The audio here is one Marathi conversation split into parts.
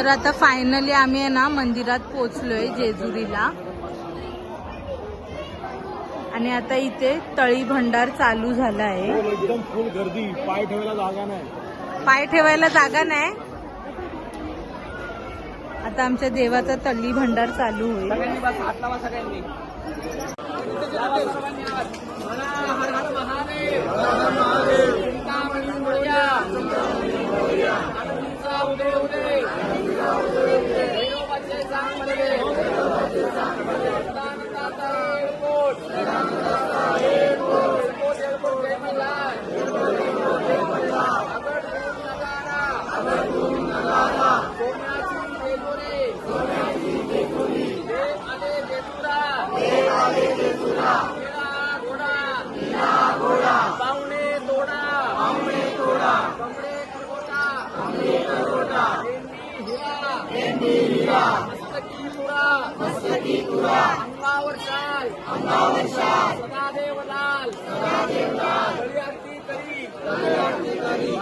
तर आता फायनली आम्ही आहे ना मंदिरात पोचलोय जेजुरीला. आणि आता इथे तळी भंडार चालू झाला आहे एकदम फुल गर्दी. पाय ठेवायला जागा नाही. पाय ठेवायला जागा नाही. आता आमच्या देवाचा तळी भंडार चालू होईल. सगळ्यांनी लाल सदादेव लाल बळी आरती करी बळी आरती करी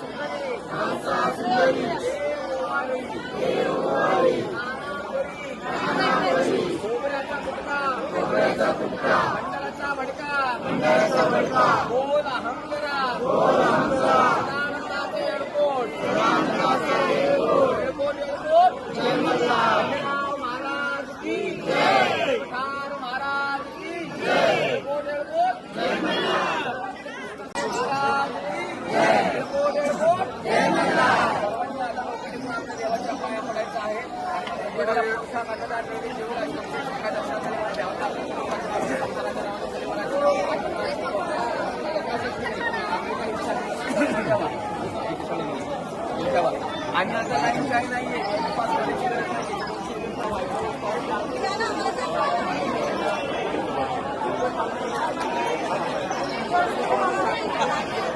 सुंदरी सुंदरी देव देव नाना कुटका कुटका मंडळाचा भडका मंडळाचा भडका बोल अहंकरा देवाच्या पाया पडायचं आहे आणि आता लाईन काही नाहीये Thank you.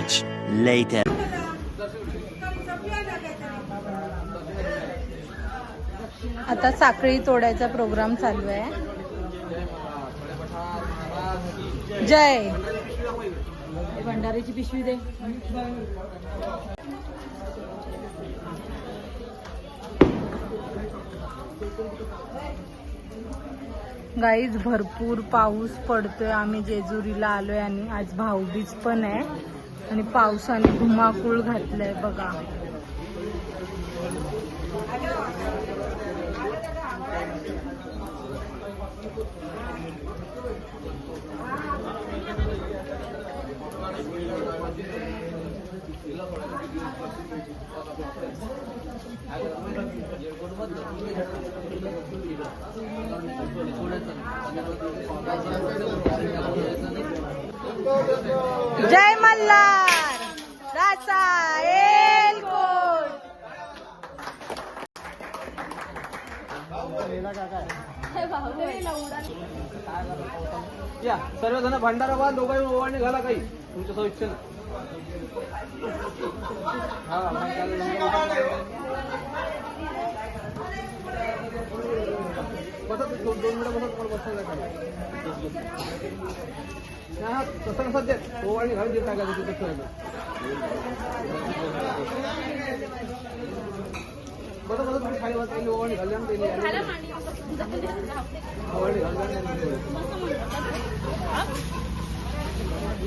Much later. आता साखळी तोडायचा प्रोग्राम चालू आहे. जय. भंडारीची पिशवी दे. गाईज भरपूर पाऊस पडतोय. आम्ही जेजुरीला आलोय आणि आज भाऊबीज पण आहे. आणि पावसाने धुमाकूळ घातलंय बघा. जय या सर्वजण भंडारा बा दोघांनी ओवाळणी घाला काही. तुमच्या सौ इच्छेनं हा मग त्याला लंगर- बसा तू दोन दोन मिनिटं बसत पण बसायला काय नाही, हा, तसं कसं ते ओवाळणी घालून देत टाकायचं तिथं तुम्ही खाली ओवाळणी त्यांनी ओवाळणी त्यांनी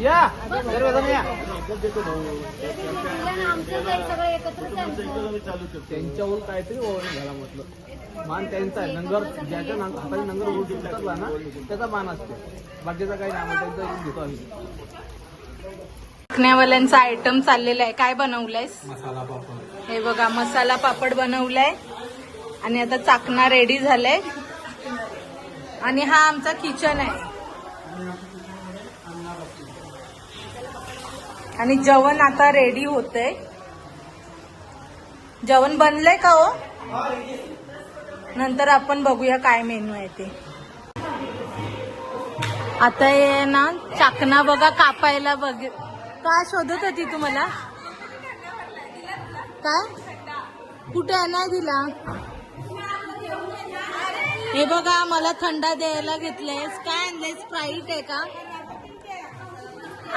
या! सर्वजण या त्यांच्याहून काहीतरी ओवाळणी घाला म्हटलं. मान त्यांचा आहे. नंगर ज्याच्या नांग- हाताने नंगर उतरला ना त्याचा मान असतो. बाकीचा काही नाही आम्हाला त्यांचा घेतो आम्ही. विकण्यावाल्यांचा आयटम चाललेला आहे. काय बनवलंयस? मसाला पापड. हे बघा मसाला पापड बनवलाय. आणि आता चाकणा रेडी झालाय. आणि हा आमचा किचन आहे. आणि जेवण आता रेडी होतंय. जेवण बनलंय का हो? नंतर आपण बघूया काय मेनू आहे ते. आता हे ना चाकणा बघा कापायला बघ का शोधत होती तुम्हाला काय कुठे आहे? नाही दिला हे बघा मला थंडा द्यायला घेतलंयस. काय आणलंय स्प्राईट आहे का?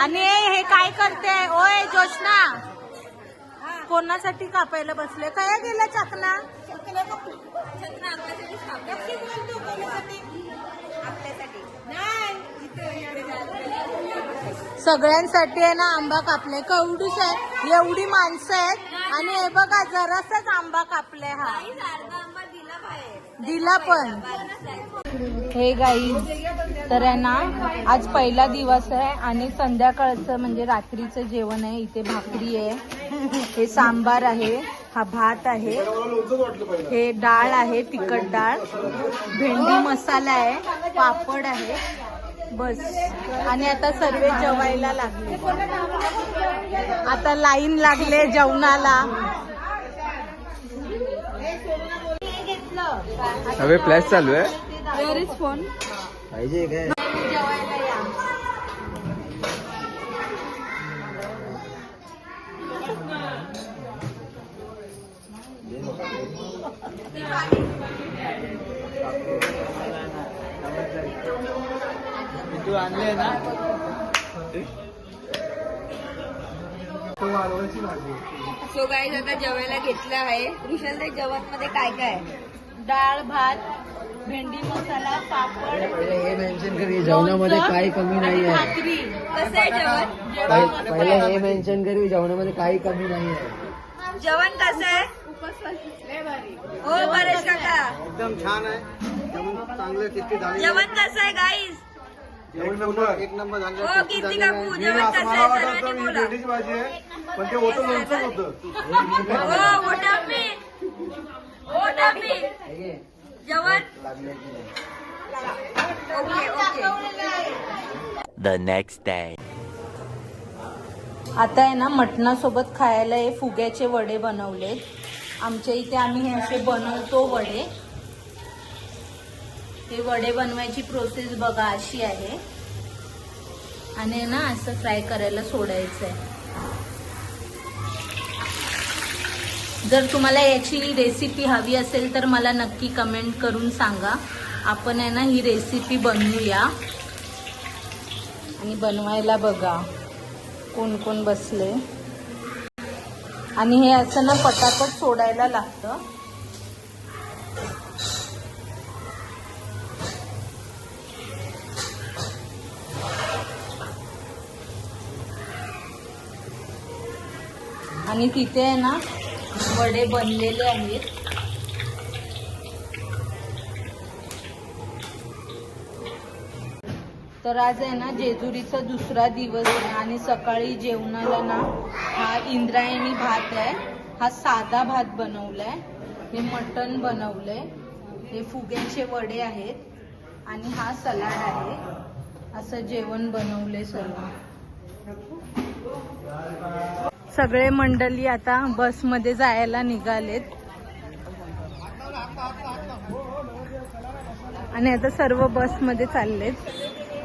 आणि हे काय करते? ओय जोशना कोणासाठी कापायला बसले? काय गेला चाकणा सगळ्यांसाठी आहे ना आंबा कापलाय. कवडूस आहे. एवढी माणसं आहेत. आणि हे बघा जरासच आंबा कापलाय हा. दिला पण. हे गाई तर आहे ना आज पहिला दिवस आहे आणि संध्याकाळचं म्हणजे रात्रीचं जेवण आहे. इथे भाकरी आहे. हे सांबार आहे. हा भात आहे. हे डाळ आहे तिखट डाळ. भेंडी मसाला आहे. पापड आहे. बस. आणि आता सर्वे जेवायला लागले. आता लाईन लागले जेवणाला. हवे प्लॅस चालू आहे. वेअर इज फोन पाहिजे काय आणले ना? सो गाईज आता जेवायला घेतलं आहे. विशाल ते जेवणमध्ये काय काय आहे? डाळ भात भेंडी मसाला पापड हे मेन्शन करी जेवणामध्ये लोणचं काही कमी नाही आणि आहे भाकरी. कसं आहे जेवण? पहिले पहिले हे मेन्शन करी जेवणामध्ये काही कमी नाही आहे जेवण कसं आहे? हो परेश काका. एकदम छान आहे. जेवण चांगलं किती झाले जेवण कसं आहे गाईज एक नंबर. मला वाटत ही भेंडीची भाजी आहे पण ते होतं लोणचं होतं The next day. आता आहे ना मटणासोबत खायला हे फुग्याचे वडे बनवलेत. आमच्या इथे आम्ही हे असे बनवतो वडे. हे वडे बनवायची प्रोसेस बघा अशी आहे. आणि ना असं फ्राय करायला सोडायचं आहे जर तुम्हाला याची रेसिपी हवी असेल तर मला नक्की कमेंट करून सांगा. आपण आहे ना ही रेसिपी बनवूया. आणि बनवायला बघा कोण कोण बसले. आणि हे असं ना पटापट सोडायला लागतं. आणि तिथे आहे ना वडे बनलेले आहेत. तर आज आहे ना जेजुरीचा दुसरा दिवस आहे आणि सकाळी जेवणाला ना हा इंद्रायणी भात आहे. हा साधा भात बनवलाय. हे मटण बनवलंय. हे फुग्यांचे वडे आहेत. आणि हा सलाड आहे. असं जेवण बनवलंय सर्व. सगळे मंडळी आता बसमध्ये जायला निघालेत. आणि आता सर्व बसमध्ये चाललेत.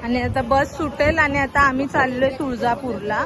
आणि आता बस सुटेल आणि आता आम्ही चाललोय तुळजापूरला.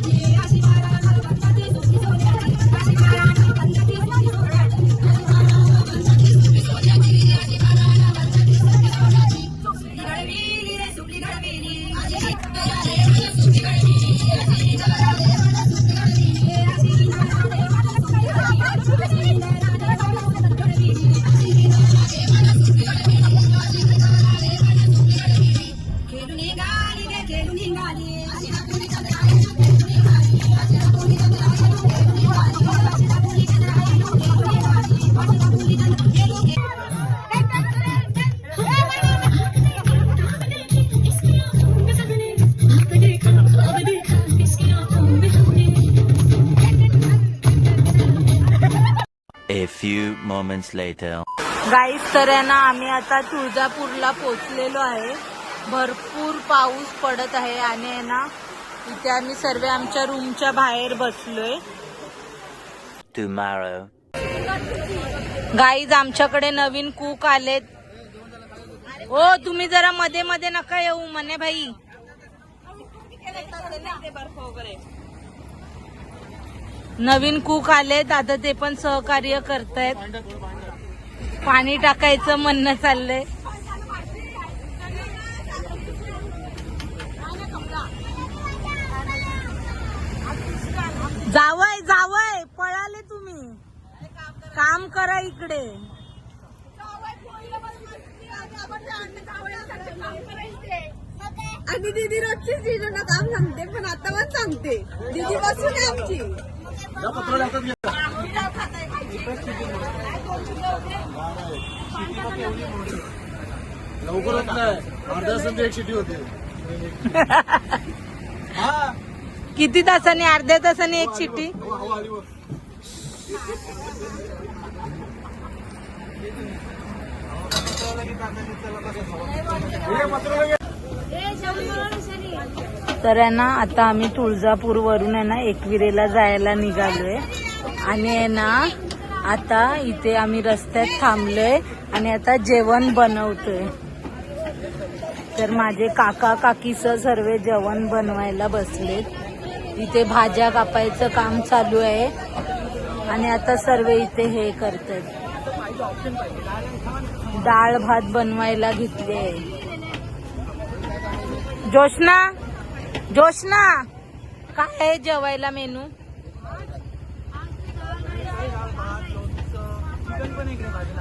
moments later. गाईस तर आहे ना आम्ही आता तुळजापूरला पोचलेलो आहे भरपूर पाऊस पडत आहे आणि आहे ना इथे आम्ही सर्व आमच्या रूमच्या बाहेर बसलोय Tomorrow. गाईज आमच्याकडे नवीन कुक आलेत हो तुम्ही जरा मध्ये मध्ये नका येऊ म्हणे भाई नवीन कुक आलेत. आता ते पण सहकार्य करतायत. पाणी टाकायचं म्हणणं चाललंय. जावय जावय पळाले तुम्ही. काम करा इकडे. आणि दीदी रोजची जीजूला काम सांगते पण आता पण सांगते. दीदी बसून आहे आमची. लवकर होत नाही. अर्ध्या तासांची एक शिटी होते. हा. किती तासांनी? अर्ध्या तासांनी एक शिट्टी हवा तर आहे ना आता आम्ही तुळजापूर वरून आहे ना एकविरेला जायला निघालोय. आणि आहे ना आता इथे आम्ही रस्त्यात थांबलोय आणि आता जेवण बनवतोय. तर माझे काका काकीचं सर्व जेवण बनवायला बसलेत इथे भाज्या कापायचं काम चालू आहे. आणि आता सर्व इथे हे करतात. डाळ भात बनवायला घेतले आहे. जोशना जोशना! काय आहे जेवायला मेनू?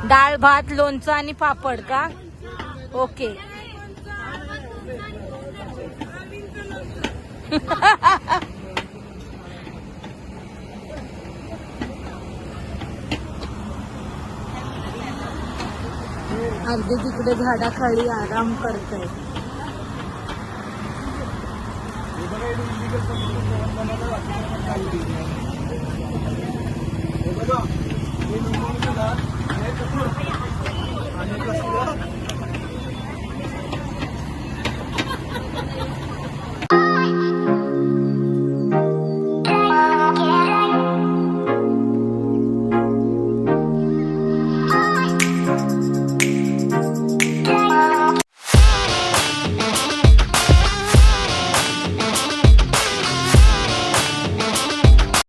डाळ भात लोणचं आणि पापड का? ओके. अर्धे तिकडे झाडाखाली आराम करताय. हे